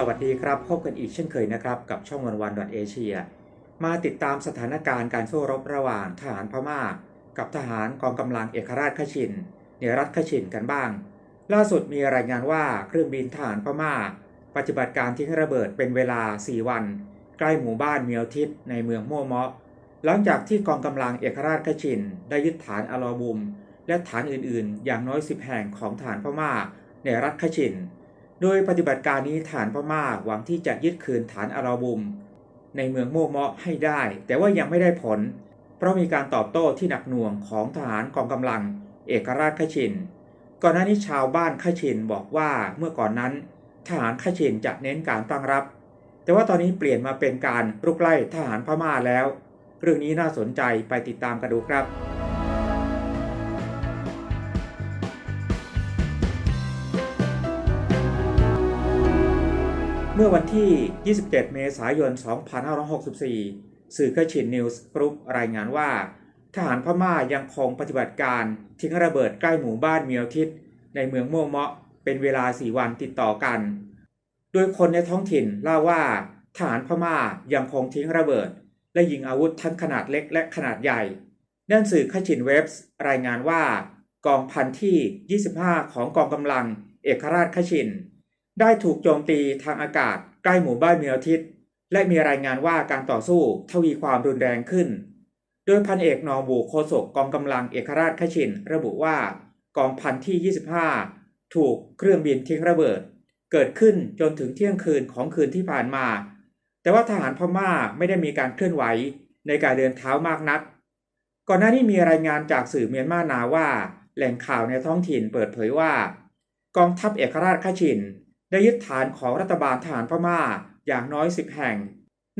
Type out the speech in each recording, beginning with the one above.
สวัสดีครับ พบกันอีกเช่นเคยนะครับ กับช่องวันวันดอทเอเชียมาติดตามสถานการณ์การสู้รบระหว่างทหารพม่า กับทหารกองกำลังเอกราชขชินในรัฐขชินกันบ้าง ล่าสุดมีรายงานว่าเครื่องบินทหารพม่า ปฏิบัติการทิ้งระเบิดเป็นเวลา 4 วัน ใกล้หมู่บ้านเมียวทิศในเมืองโมเมาะ หลังจากที่กองกำลังเอกราชขชิน ได้ยึดฐานอลอบุม และฐานอื่นๆ อย่างน้อย 10 แห่งของฐานพม่า ในรัฐขชิน โดยปฏิบัติการนี้ฐานพม่าหวังที่จะยึดคืนฐานอาราบุม ในเมืองโมเมาะให้ได้ แต่ว่ายังไม่ได้ผล เพราะมีการตอบโต้ที่หนักหน่วงของทหารกองกำลัง เอกราชขชิน ก่อนหน้านี้ชาวบ้านขชินบอกว่าเมื่อก่อนนั้น ทหารขชินจะเน้นการตั้งรับ แต่ว่าตอนนี้เปลี่ยนมาเป็นการรุกไล่ทหารพม่าแล้ว เรื่องนี้น่าสนใจไปติดตามกันดูครับ เมื่อวันที่ 27 เมษายน 2564 สื่อเคชินนิวส์กรุ๊ปรายงานว่า ทหารพม่ายังคงปฏิบัติการทิ้งระเบิดใกล้หมู่บ้านเมียวทิศในเมืองโมเมาะเป็นเวลา 4 วันติดต่อกัน โดยคนในท้องถิ่นเล่าว่าทหารพม่ายังคงทิ้งระเบิด และยิงอาวุธทั้งขนาดเล็กและขนาดใหญ่ด้านสื่อขชินเว็บส์รายงานว่ากองพันที่ 25 ของกองกำลังเอกราชขชิน ได้ถูกโจมตีทางอากาศใกล้หมู่บ้านเมียวทิศและมีรายงานว่าการต่อสู้ทวีความรุนแรงขึ้น โดยพันเอกนองบูโคศกกองกำลังเอกราชขชิน ระบุว่ากองพันที่ 25 ถูกเครื่องบินทิ้งระเบิด เกิดขึ้นจนถึงเที่ยงคืนของคืนที่ผ่านมา แต่ว่าทหารพม่าไม่ได้มีการเคลื่อนไหวในการเดินเท้ามากนัก ก่อนหน้านี้มีรายงานจากสื่อเมียนมานาว่า แหล่งข่าวในท้องถิ่นเปิดเผยว่า กองทัพเอกราชขชิน ได้ยึดฐานของรัฐบาลทหารพม่าอย่างน้อย10แห่ง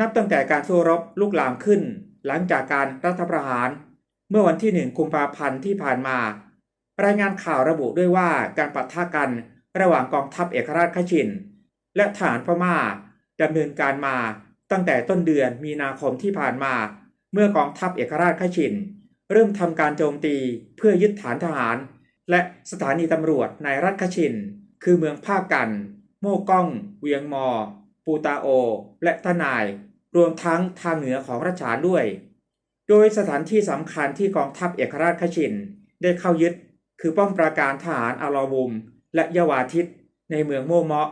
นับตั้งแต่การสู้รบลุกลามขึ้น หลังจากการรัฐประหาร เมื่อวันที่1กุมภาพันธ์ที่ผ่านมา รายงานข่าวระบุด้วยว่าการปะทะกันระหว่างกองทัพเอกราชขชิน และฐานพม่าดำเนินการมาตั้งแต่ต้นเดือนมีนาคมที่ผ่านมา เมื่อกองทัพเอกราชขชิน เริ่มทำการโจมตีเพื่อยึดฐานทหาร และสถานีตำรวจในรัฐขชิน คือเมืองภาคกัน โม่ก้อง เวียงมอ ปูตาโอ และตะนาย รวมทั้งทางเหนือของรัชฉานด้วย โดยสถานที่สำคัญที่กองทัพเอกราชขชิน ได้เข้ายึด คือป้อมปราการทหารอาลอบุม และยวาทิต ในเมืองโมเมาะ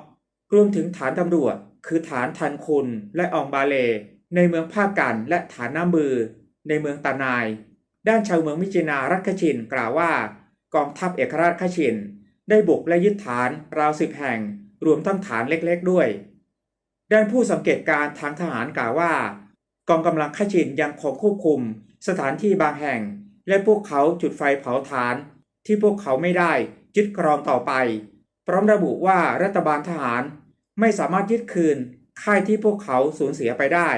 รวมถึงฐานตำรวจ คือฐานทันคุณและอองบาเล ในเมืองภาคกันและฐานน้ำมือ ในเมืองตานาย ด้านชาวเมืองมิจินารัฐขชินกล่าวว่ากองทัพเอกราชขชิน ได้บุกและยึดฐานราวสิบแห่ง รวมทั้งฐานเล็กๆด้วย ด้านผู้สังเกตการทางทหารกล่าวว่า กองกำลังข้าชินยังคงควบคุม สถานที่บางแห่ง และพวกเขาจุดไฟเผาฐาน ที่พวกเขาไม่ได้ยึดครองต่อไป พร้อมระบุว่ารัฐบาลทหารไม่สามารถยึดคืนค่ายที่พวกเขาสูญเสียไปได้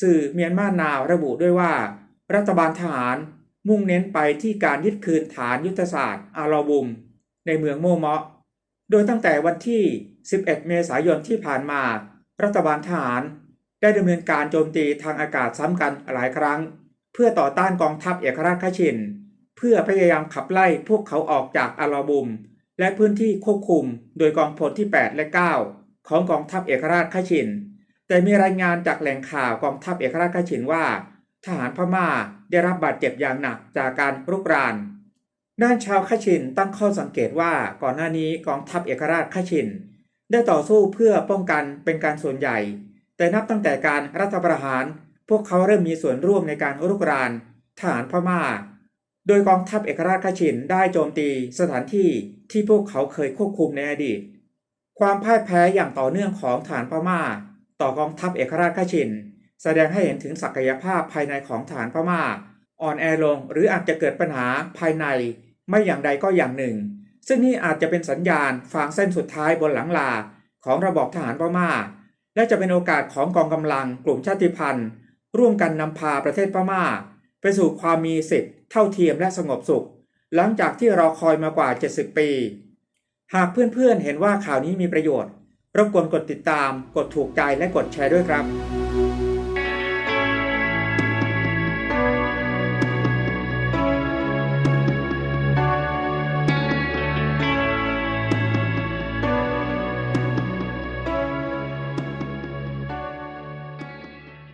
สื่อเมียนมานาวระบุด้วยว่า รัฐบาลทหารมุ่งเน้นไปที่การยึดคืนฐานยุทธศาสตร์อาลอบุม ในเมืองโมเมาะ โดยตั้งแต่วันที่ 11 เมษายนที่ผ่านมา รัฐบาลทหาร ได้ดำเนินการโจมตีทางอากาศซ้ำกันหลายครั้ง เพื่อต่อต้านกองทัพเอกราชขชิน เพื่อพยายามขับไล่พวกเขาออกจากอาลอบุม และพื้นที่ควบคุมโดยกองพลที่ 8 และ 9 ของกองทัพเอกราชขชิน แต่มีรายงานจากแหล่งข่าวกองทัพเอกราชขชินว่า ทหารพม่าได้รับบาดเจ็บอย่างหนักจากการรุกราน ด้านชาวขชินตั้งข้อสังเกตว่าก่อนหน้านี้กองทัพเอกราชขชิน ได้ต่อสู้เพื่อป้องกันเป็นการส่วนใหญ่ แต่นับตั้งแต่การรัฐประหาร พวกเขาเริ่มมีส่วนร่วมในการรุกรานทหารพม่า โดยกองทัพเอกราชขชินได้โจมตีสถานที่ที่พวกเขาเคยควบคุมในอดีต ความพ่ายแพ้อย่างต่อเนื่องของฐานพม่า ต่อกองทัพเอกราชขชิน แสดงให้เห็นถึงศักยภาพภายในของฐานพม่า อ่อนแอลงหรืออาจจะเกิดปัญหาภายใน ไม่อย่างใดก็อย่างหนึ่ง ซึ่งนี่อาจจะเป็นสัญญาณฟางเส้นสุดท้ายบนหลังลาของระบอบทหารพม่า และจะเป็นโอกาสของกองกำลังกลุ่มชาติพันธุ์ ร่วมกันนำพาประเทศพม่า ไปสู่ความมีสิทธิเท่าเทียมและสงบสุข หลังจากที่รอคอยมากว่า 70 ปี หากเพื่อนๆเห็นว่าข่าวนี้มีประโยชน์รบกวนกดติดตาม กดถูกใจและกดแชร์ด้วยครับ